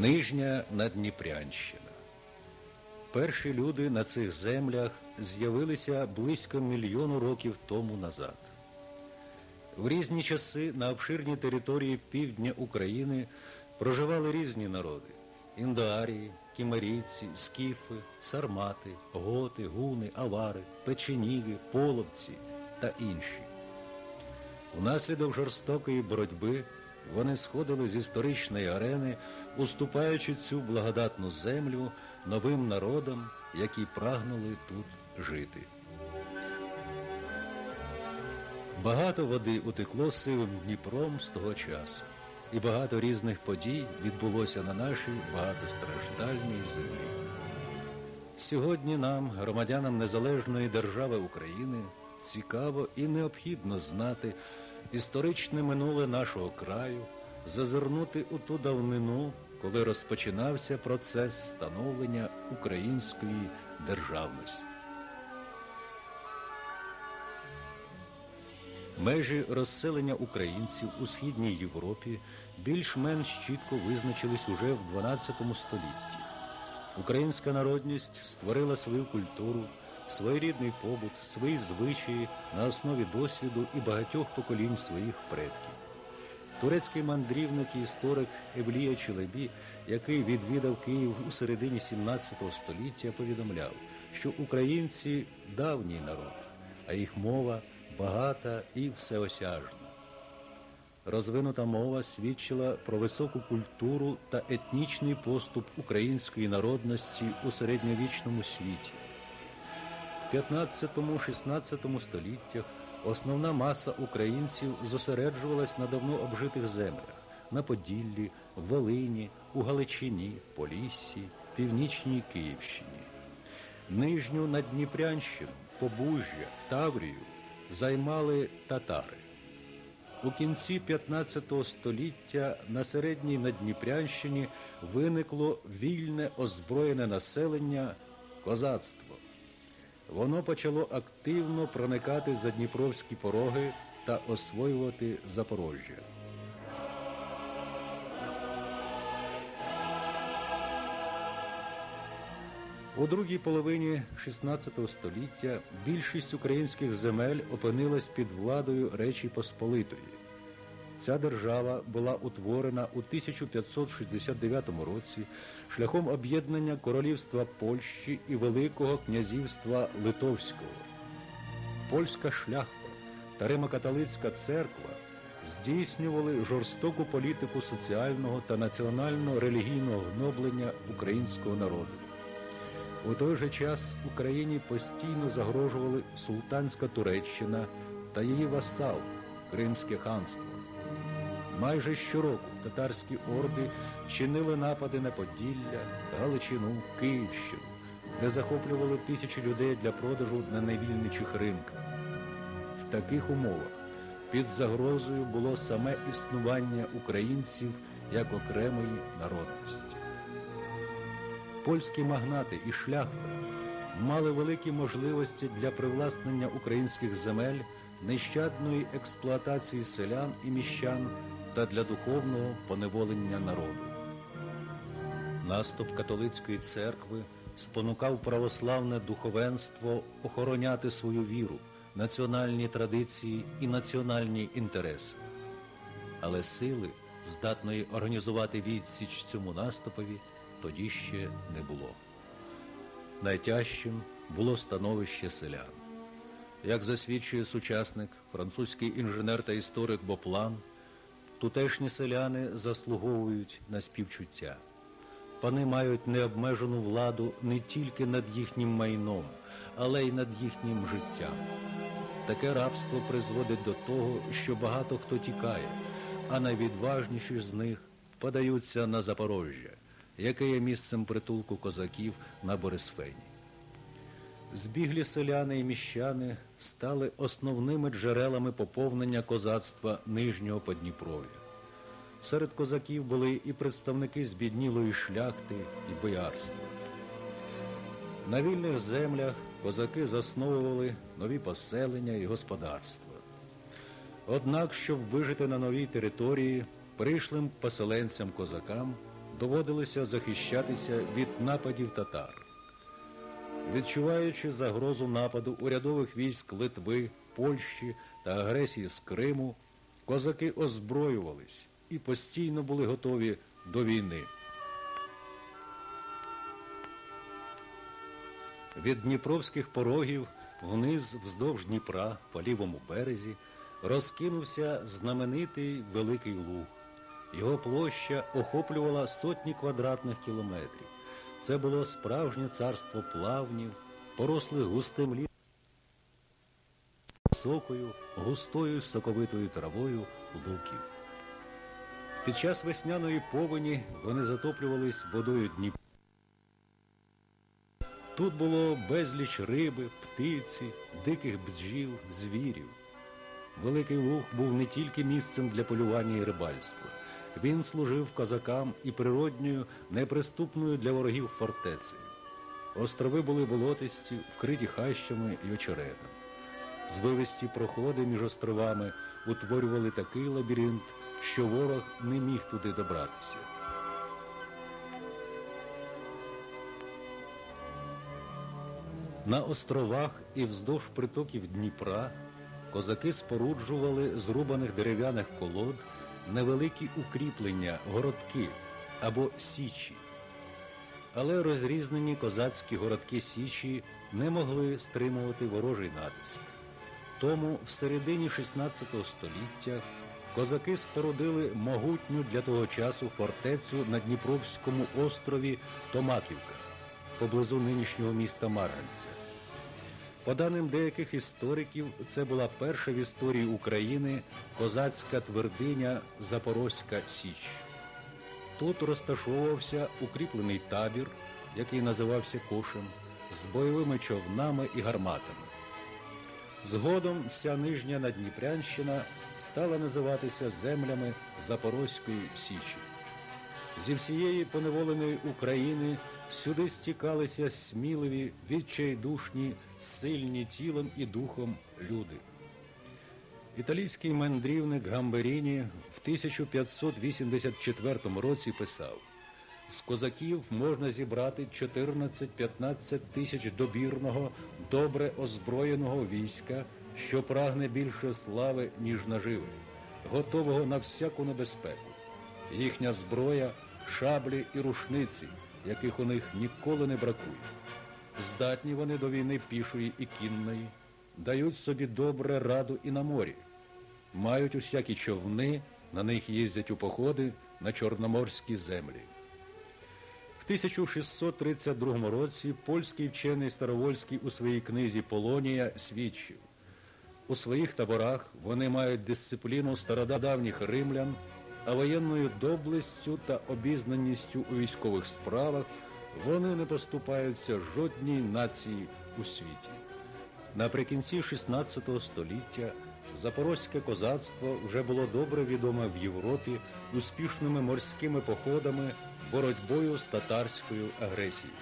Нижня Надніпрянщина. Перші люди на цих землях з'явилися близько мільйону років тому назад. В різні часи на обширній території півдня України проживали різні народи індоарії, кімерійці, скіфи, сармати, готи, гуни, авари, печеніги, половці та інші. Внаслідок жорстокої боротьби вони сходили з історичної арени, уступаючи цю благодатну землю новим народам, які прагнули тут жити. Багато води утекло сивим Дніпром з того часу, і багато різних подій відбулося на нашій багатостраждальній землі. Сьогодні нам, громадянам незалежної держави України, цікаво і необхідно знати історичне минуле нашого краю, зазирнути у ту давнину, коли розпочинався процес становлення української державності. Межі розселення українців у східній Європі більш-менш чітко визначились уже в XII столітті. Українська народність створила свою культуру, своєрідний побут, свої звичаї на основі досвіду і багатьох поколінь своїх предків. Турецький мандрівник і історик Евлія Челебі, який відвідав Київ у середині 17 століття, повідомляв, що українці давній народ, а їх мова багата і всеосяжна. Розвинута мова свідчила про високу культуру та етнічний поступ української народності у середньовічному світі. В 15-16 століттях основна маса українців зосереджувалась на давно обжитих землях на Поділлі, Волині, у Галичині, Поліссі, Північній Київщині. Нижню Надніпрянщину, Побужжя, Таврію займали татари. У кінці 15 століття на середній Надніпрянщині виникло вільне озброєне населення козацтво. Воно почало активно проникати за Дніпровські пороги та освоювати Запорожжя. У другій половині XVI століття більшість українських земель опинилась під владою Речі Посполитої. Ця держава була утворена у 1569 році шляхом об'єднання королівства Польщі і Великого князівства Литовського. Польська шляхта та Римокатолицька церква здійснювали жорстоку політику соціального та національно-релігійного гноблення українського народу. У той же час Україні постійно загрожували Султанська Туреччина та її васал Кримське ханство. Майже щороку татарські орди чинили напади на Поділля, Галичину, Київщину, де захоплювали тисячі людей для продажу на невільничих ринках. В таких умовах під загрозою було саме існування українців як окремої народності. Польські магнати і шляхта мали великі можливості для привласнення українських земель, нещадної експлуатації селян і міщан та для духовного поневолення народу. Наступ католицької церкви спонукав православне духовенство охороняти свою віру, національні традиції і національні інтереси. Але сили, здатної організувати відсіч цьому наступові, тоді ще не було. Найтяжчим було становище селян. Як засвідчує сучасник, французький інженер та історик Боплан, тутешні селяни заслуговують на співчуття. Пани мають необмежену владу не тільки над їхнім майном, але й над їхнім життям. Таке рабство призводить до того, що багато хто тікає, а найвідважніші з них подаються на Запорожжя, яке є місцем притулку козаків на Борисфені. Збіглі селяни і міщани стали основними джерелами поповнення козацтва Нижнього Подніпров'я. Серед козаків були і представники збіднілої шляхти і боярства. На вільних землях козаки засновували нові поселення і господарства. Однак, щоб вижити на новій території, прийшлим поселенцям козакам доводилося захищатися від нападів татар. Відчуваючи загрозу нападу урядових військ Литви, Польщі та агресії з Криму, козаки озброювались і постійно були готові до війни. Від дніпровських порогів вниз вздовж Дніпра по лівому березі розкинувся знаменитий Великий Луг. Його площа охоплювала сотні квадратних кілометрів. Це було справжнє царство плавнів, порослих густим лісом, високою, густою соковитою травою луків. Під час весняної повені вони затоплювались водою Дніпра. Тут було безліч риби, птиці, диких бджіл, звірів. Великий Луг був не тільки місцем для полювання і рибальства. Він служив козакам і природньою, неприступною для ворогів фортецею. Острови були болотисті, вкриті хащами і очеретом. Звивисті проходи між островами утворювали такий лабіринт, що ворог не міг туди добратися. На островах і вздовж притоків Дніпра козаки споруджували зрубаних дерев'яних колод невеликі укріплення, городки або січі. Але розрізнені козацькі городки Січі не могли стримувати ворожий натиск. Тому в середині 16 століття козаки спорудили могутню для того часу фортецю на Дніпровському острові Томаківка поблизу нинішнього міста Марганця. По даним деяких істориків, це була перша в історії України козацька твердиня Запорозька Січ. Тут розташовувався укріплений табір, який називався Кошем, з бойовими човнами і гарматами. Згодом вся нижня Надніпрянщина стала називатися землями Запорозької Січі. Зі всієї поневоленої України сюди стікалися сміливі, відчайдушні, сильні тілом і духом люди. Італійський мандрівник Гамберіні в 1584 році писав: з козаків можна зібрати 14-15 тисяч добірного, добре озброєного війська, що прагне більше слави, ніж наживи, готового на всяку небезпеку. Їхня зброя шаблі і рушниці, яких у них ніколи не бракує. Здатні вони до війни пішої і кінної, дають собі добре раду і на морі, мають усякі човни, на них їздять у походи на чорноморські землі. В 1632 році польський вчений Старовольський у своїй книзі Полонія свідчив. У своїх таборах вони мають дисципліну стародавніх римлян а воєнною доблестю та обізнаністю у військових справах вони не поступаються жодній нації у світі. Наприкінці XVI століття запорозьке козацтво вже було добре відоме в Європі успішними морськими походами, боротьбою з татарською агресією.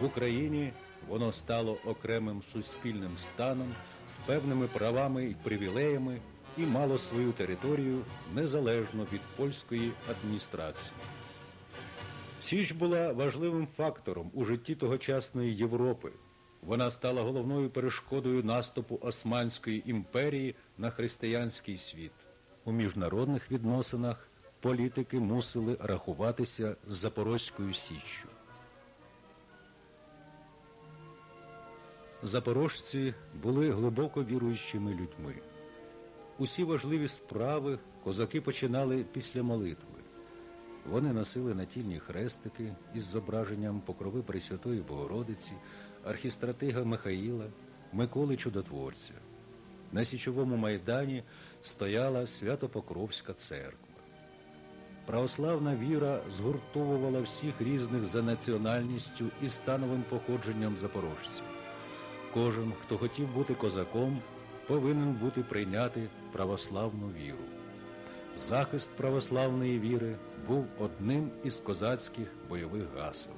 В Україні воно стало окремим суспільним станом з певними правами і привілеями і мало свою територію незалежно від польської адміністрації. Січ була важливим фактором у житті тогочасної Європи. Вона стала головною перешкодою наступу Османської імперії на християнський світ. У міжнародних відносинах політики мусили рахуватися з Запорозькою Січчю. Запорожці були глибоко віруючими людьми. Усі важливі справи козаки починали після молитви. Вони носили натільні хрестики із зображенням покрови Пресвятої Богородиці, архістратига Михаїла, Миколи Чудотворця. На Січовому майдані стояла Свято-Покровська церква. Православна віра згуртовувала всіх різних за національністю і становим походженням запорожців. Кожен, хто хотів бути козаком, повинен бути прийняти православну віру. Захист православної віри був одним із козацьких бойових гасел.